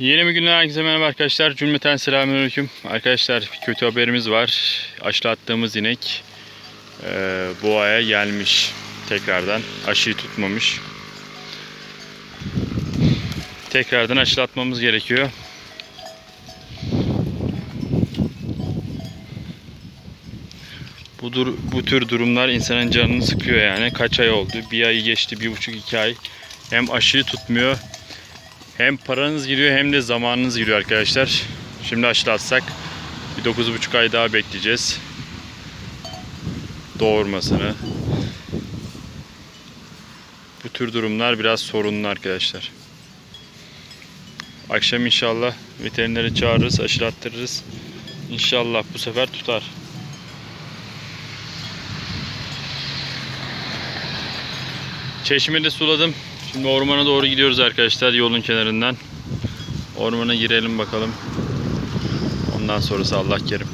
Yeni bir günden herkese merhaba arkadaşlar. Cümleten selamünaleyküm. Arkadaşlar bir kötü haberimiz var. Aşılattığımız inek e, boğaya gelmiş tekrardan. Aşıyı tutmamış. Tekrardan aşılatmamız gerekiyor. Bu, dur, bu tür durumlar insanın canını sıkıyor yani. Kaç ay oldu? Bir ay geçti, bir buçuk iki ay. Hem aşıyı tutmuyor hem paranız giriyor hem de zamanınız giriyor arkadaşlar. Şimdi aşılatsak bir 9,5 ay daha bekleyeceğiz. Doğurmasını. Bu tür durumlar biraz sorunlu arkadaşlar. Akşam inşallah veterineri çağırırız, aşılattırırız. İnşallah bu sefer tutar. Çeşmeyi de suladım. Şimdi ormana doğru gidiyoruz arkadaşlar yolun kenarından. Ormana girelim bakalım. Ondan sonrası Allah kerim.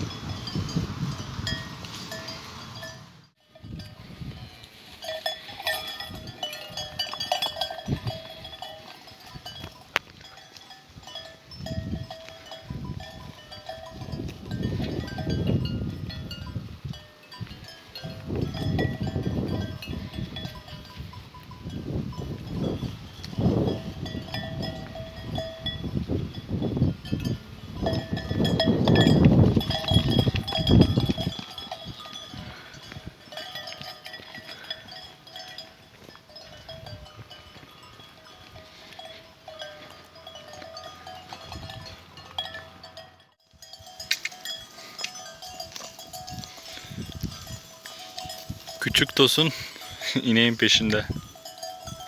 Küçük Tosun ineğin peşinde.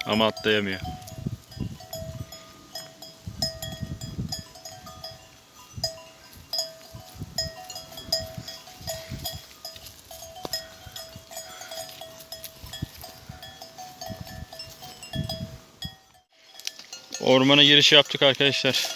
Ama atlayamıyor. Ormana giriş yaptık arkadaşlar.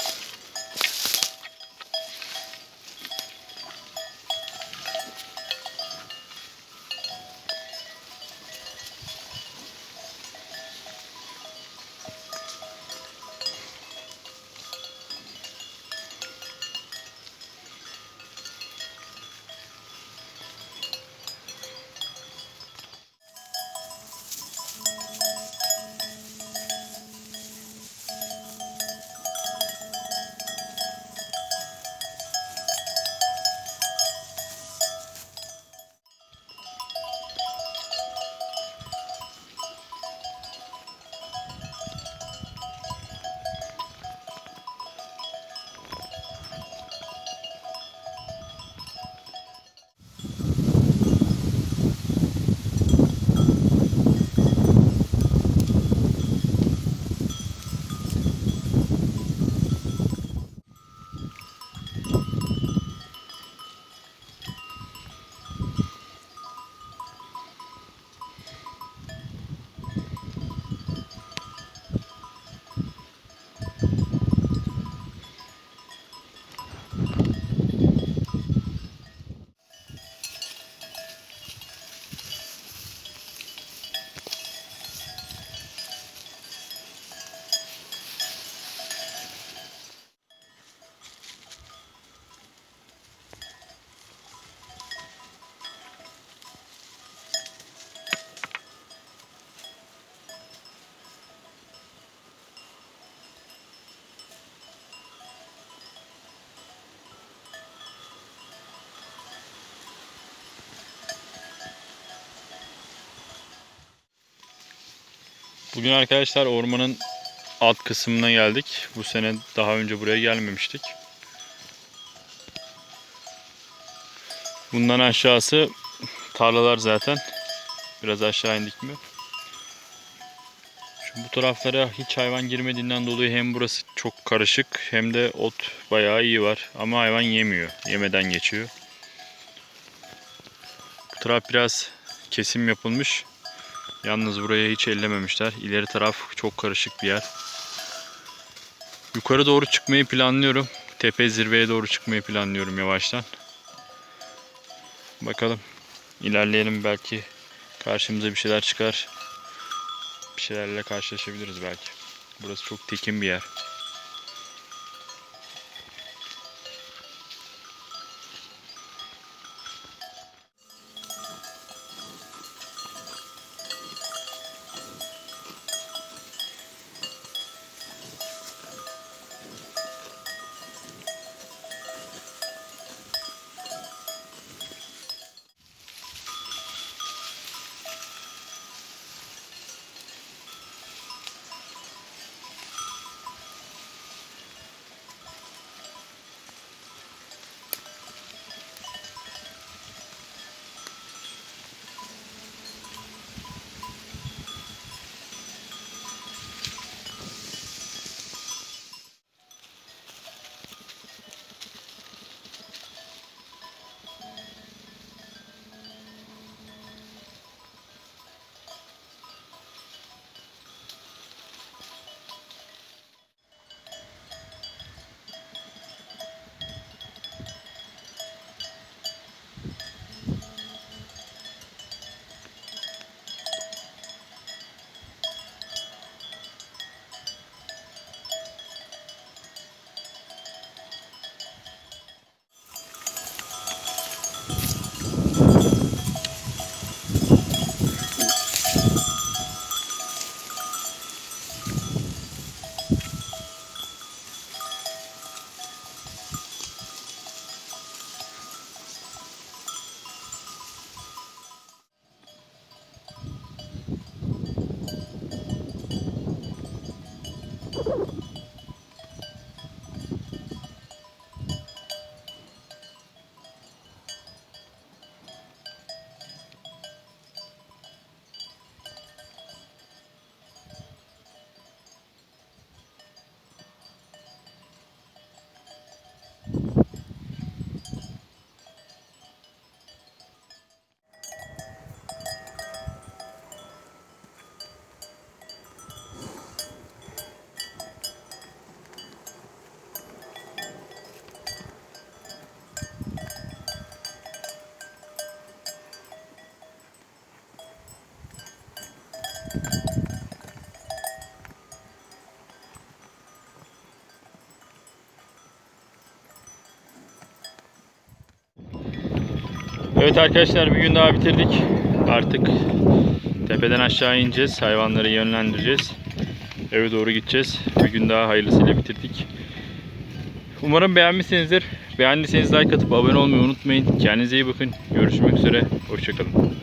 Bugün arkadaşlar ormanın alt kısmına geldik. Bu sene daha önce buraya gelmemiştik. Bundan aşağısı tarlalar zaten. Biraz aşağı indik mi? Şu bu taraflara hiç hayvan girmediğinden dolayı hem burası çok karışık hem de ot bayağı iyi var. Ama hayvan yemiyor. Yemeden geçiyor. Bu taraf biraz kesim yapılmış. Yalnız buraya hiç ellememişler. İleri taraf çok karışık bir yer. Yukarı doğru çıkmayı planlıyorum. Tepe zirveye doğru çıkmayı planlıyorum yavaştan. Bakalım. İlerleyelim belki karşımıza bir şeyler çıkar. Bir şeylerle karşılaşabiliriz belki. Burası çok tekin bir yer. Evet arkadaşlar bir gün daha bitirdik. Artık tepeden aşağı ineceğiz. Hayvanları yönlendireceğiz. Eve doğru gideceğiz. Bir gün daha hayırlısıyla bitirdik. Umarım beğenmişsinizdir. Beğendiyseniz like atıp abone olmayı unutmayın. Kendinize iyi bakın. Görüşmek üzere. Hoşçakalın.